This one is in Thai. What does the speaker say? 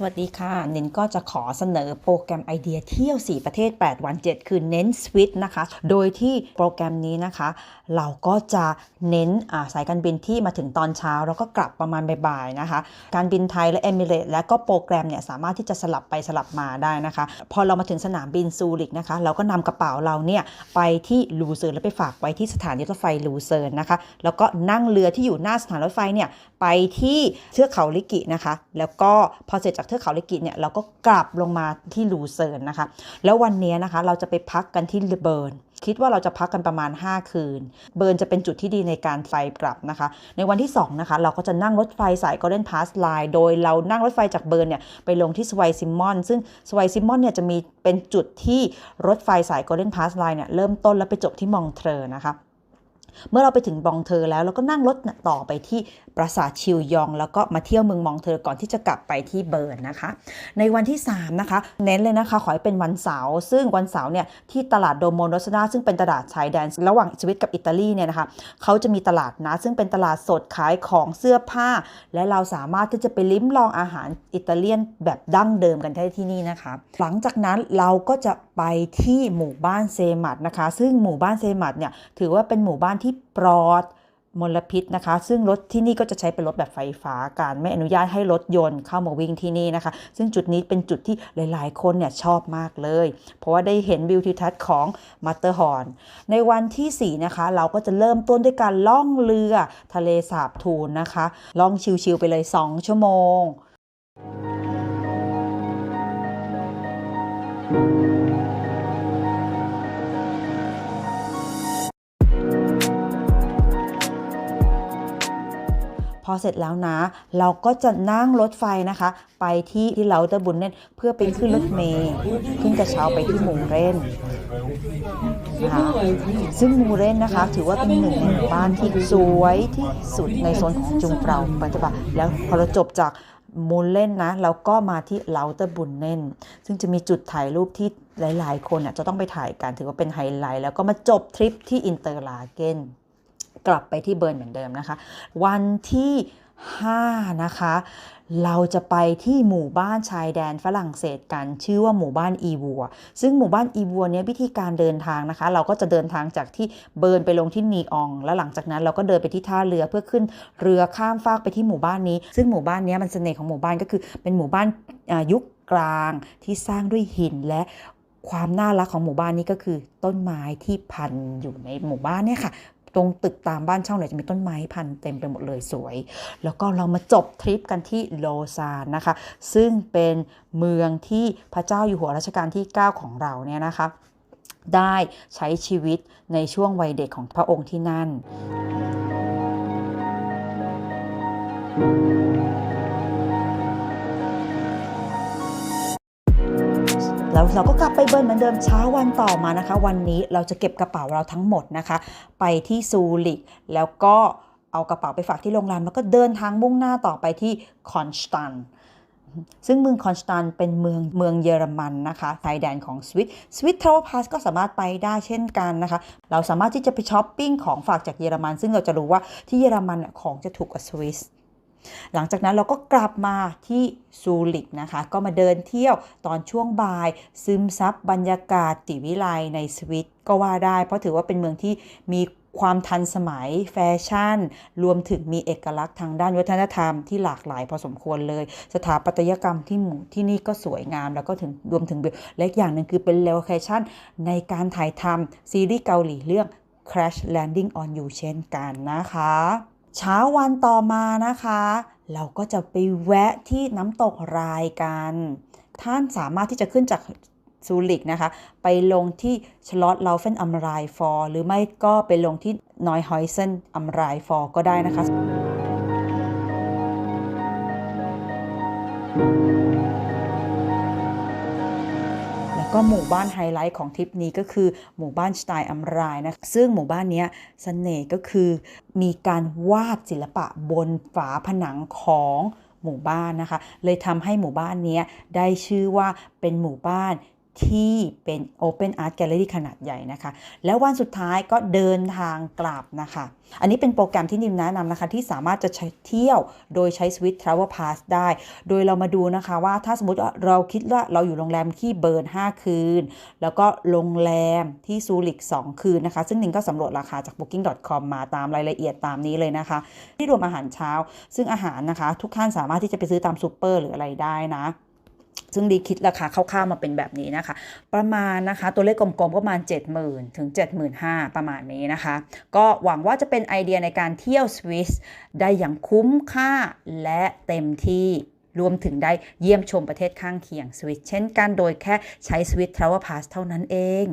สวัสดีค่ะ เน้นก็จะขอเสนอโปรแกรมไอเดียเที่ยว 4 ประเทศ 8 วัน 7 คือเน้นสวิตนะคะ โดยที่โปรแกรมนี้นะคะ เราก็จะเน้นาสายการบินที่มาถึงตอนเช้า แล้วก็กลับประมาณบ่ายๆนะคะ การบินไทยและเอมิเรตและก็โปรแกรมเนี่ยสามารถที่จะสลับไปสลับมาได้นะคะ พอเรามาถึงสนามบินซูริกนะคะ เราก็นำกระเป๋าเราเนี่ยไปที่ลูเซิร์นแล้วไปฝากไว้ที่สถานีรถไฟลูเซิร์นนะคะ แล้วก็นั่งเรือที่อยู่หน้าสถานรถไฟเนี่ยไปที่เทือกเขาลิกินะคะ แล้วก็พอเสร็จจากเทือกเขาลิกิเนี่ยเราก็กลับลงมาที่ลูเซิร์นนะคะ แล้ววันนี้นะคะเราจะไปพักกันที่เบิร์นคิดว่าเราจะพักกันประมาณ 5 คืน เบิร์นจะเป็นจุดที่ดีในการไฟกลับนะคะ ในวันที่ 2 นะคะ เราก็จะนั่งรถไฟสาย Golden Pass Line โดยเรานั่งรถไฟจากเบิร์นเนี่ยไปลงที่สไวซิมอนซึ่งสไวซิมอนเนี่ยจะมีเป็นจุดที่รถไฟสาย Golden Pass Line เนี่ยเริ่มต้นแล้วไปจบที่มองเทอรอนะคะเมื่อเราไปถึงบองเทอแล้วเราก็นั่งรถต่อไปที่ ปราสาทชิวยอง แล้วก็มาเที่ยวเมืองมองเทอก่อนที่จะกลับไปที่เบิร์นนะคะ ในวันที่ 3 นะคะ เน้นเลยนะคะ ขอให้เป็นวันเสาร์ซึ่งวันเสาร์เนี่ยที่ตลาดโดโมโนสดาซึ่งเป็นตลาดชายแดนระหว่างสวิตกับอิตาลีเนี่ยนะคะเขาจะมีตลาดนะซึ่งเป็นตลาดสดขายของเสื้อผ้า และเราสามารถที่จะไปลิ้มลองอาหารอิตาเลียนแบบดั้งเดิมกันได้ที่นี่นะคะ หลังจากนั้นเราก็จะไปที่หมู่บ้านเซมัดนะคะ ซึ่งหมู่บ้านเซมัดเนี่ยถือว่าเป็นหมู่บ้านที่ปลอด มลพิษนะคะ ซึ่งรถที่นี่ก็จะใช้เป็นรถแบบไฟฟ้าการไม่อนุญาตให้รถยนต์เข้ามาวิ่งที่นี่นะคะ ซึ่งจุดนี้เป็นจุดที่หลาย ๆ คนเนี่ยชอบมากเลย เพราะว่าได้เห็นวิวทิวทัศน์ของมัตเตอร์ฮอร์นในวันที่ 4 นะคะ เราก็จะเริ่มต้นด้วยการล่องเรือทะเลสาบทูนนะคะ ล่องชิว ๆ ไปเลย 2 ชั่วโมงพ อเสร็จแล้วนะ เราก็จะนั่งรถไฟนะคะ ไปที่ที่เราเตอร์บุนเน่นเพื่อไปขึ้นรถเมล์ขึ้นกระเช้าไปที่มูเร่นนะคะซึ่งมูเรนนะคะถือว่าเป็นหนึ่งในหมู่บ้านที่สวยที่สุดในโซนของจุงเปาปัจจุบันแล้วพอเราจบจากมูลเล่นนะเราก็มาที่เลาเตอร์บุนเน่น ซึ่งจะมีจุดถ่ายรูปที่หลาย ๆ คนอะจะต้องไปถ่ายกันถือว่าเป็นไฮไลท์แล้วก็มาจบทริปที่อินเตอร์ลาเกน กลับไปที่เบิร์นเหมือนเดิมนะคะ วันที่ 5 นะคะ เราจะไปที่หมู่บ้านชายแดนฝรั่งเศสกัน ชื่อว่าหมู่บ้านอีวัว ซึ่งหมู่บ้านอีวัวเนี้ยวิธีการเดินทางนะคะ เราก็จะเดินทางจากที่เบิร์นไปลงที่นีออง แล้วหลังจากนั้นเราก็เดินไปที่ท่าเรือเพื่อขึ้นเรือข้ามฟากไปที่หมู่บ้านนี้ ซึ่งหมู่บ้านเนี้ยมันเสน่ห์ของหมู่บ้านก็คือเป็นหมู่บ้านยุคกลางที่สร้างด้วยหินและความน่ารักของหมู่บ้านนี้ก็คือต้นไม้ที่พันอยู่ในหมู่บ้านเนี่ยค่ะ ตรงตึกตามบ้านเช่าเนี่ยจะมีต้นไม้พันเต็มไปหมดเลยสวย แล้วก็เรามาจบทริปกันที่โลซานนะคะ ซึ่งเป็นเมืองที่พระเจ้าอยู่หัวรัชกาลที่ 9 ของเราเนี่ยนะคะ ได้ใช้ชีวิตในช่วงวัยเด็กของพระองค์ที่นั่น แล้วเราก็กลับไปเบิร์นเหมือนเดิมเช้าวันต่อมานะคะ วันนี้เราจะเก็บกระเป๋าเราทั้งหมดนะคะ ไปที่ซูริกแล้วก็เอากระเป๋าไปฝากที่โรงแรมแล้วก็เดินทางมุ่งหน้าต่อไปที่คอนสแตนซึ่งเมืองคอนสแตนเป็นเมืองเมืองเยอรมันนะคะชายแดนของสวิตสวิตเทรลพาสก็สามารถไปได้เช่นกันนะคะ เราสามารถที่จะไปช้อปปิ้งของฝากจากเยอรมัน ซึ่งเราจะรู้ว่าที่เยอรมันน่ะของจะถูกกว่าสวิส หลังจากนั้นเราก็กลับมาที่ซูริกนะคะ ก็มาเดินเที่ยวตอนช่วงบ่าย ซึมซับบรรยากาศติวิไลในสวิตก็ว่าได้ เพราะถือว่าเป็นเมืองที่มีความทันสมัยแฟชั่น รวมถึงมีเอกลักษณ์ทางด้านวัฒนธรรมที่หลากหลายพอสมควรเลย สถาปัตยกรรมที่หมู่ที่นี่ก็สวยงาม แล้วก็ถึงรวมถึงและอีกอย่างหนึ่งคือเป็นโลเคชั่นในการถ่ายทำซีรีส์เกาหลีเรื่อง Crash Landing on You เช่นกันนะคะ เช้าวันต่อมานะคะ เราก็จะไปแวะที่น้ำตกรายกัน ท่านสามารถที่จะขึ้นจากซูริกนะคะ ไปลงที่ชลอตลาเฟนอัมไรฟอร์หรือไม่ก็ไปลงที่นอยฮอยเซนอัมไรฟอร์ก็ได้นะคะ ก็หมู่บ้านไฮไลท์ของทริปนี้ก็คือหมู่บ้านสไตล์อัมรายนะซึ่งหมู่บ้านนี้เสน่ห์ก็คือมีการวาดศิลปะบนฝาผนังของหมู่บ้านนะคะ เลยทำให้หมู่บ้านนี้ได้ชื่อว่าเป็นหมู่บ้าน ที่เป็น Open Art Gallery ขนาดใหญ่นะคะ แล้ววันสุดท้ายก็เดินทางกลับนะคะ อันนี้เป็นโปรแกรมที่นิมแนะนำนะคะ ที่สามารถจะใช้เที่ยวโดยใช้ Swiss Travel Pass ได้ โดยเรามาดูนะคะว่าถ้าสมมติเราคิดว่าเราอยู่โรงแรมที่เบิร์น 5 คืน แล้วก็โรงแรมที่ซูริก 2 คืนนะคะ ซึ่งนิงก็สำรวจราคาจาก booking.com มาตามรายละเอียดตามนี้เลยนะคะ ที่รวมอาหารเช้า ซึ่งอาหารนะคะ ทุกท่านสามารถที่จะไปซื้อตามซูเปอร์หรืออะไรได้นะ ซึ่งดีคิดราคาคร่าวๆมาเป็นแบบนี้นะคะ ประมาณนะคะตัวเลขกลมๆก็ประมาณ 70,000 ถึง 75,000 ประมาณนี้นะคะ ก็หวังว่าจะเป็นไอเดียในการเที่ยวสวิสได้อย่างคุ้มค่าและเต็มที่รวมถึงได้เยี่ยมชมประเทศข้างเคียงสวิตเช่นกันโดยแค่ใช้สวิตทราเวลพาสเท่านั้นเอง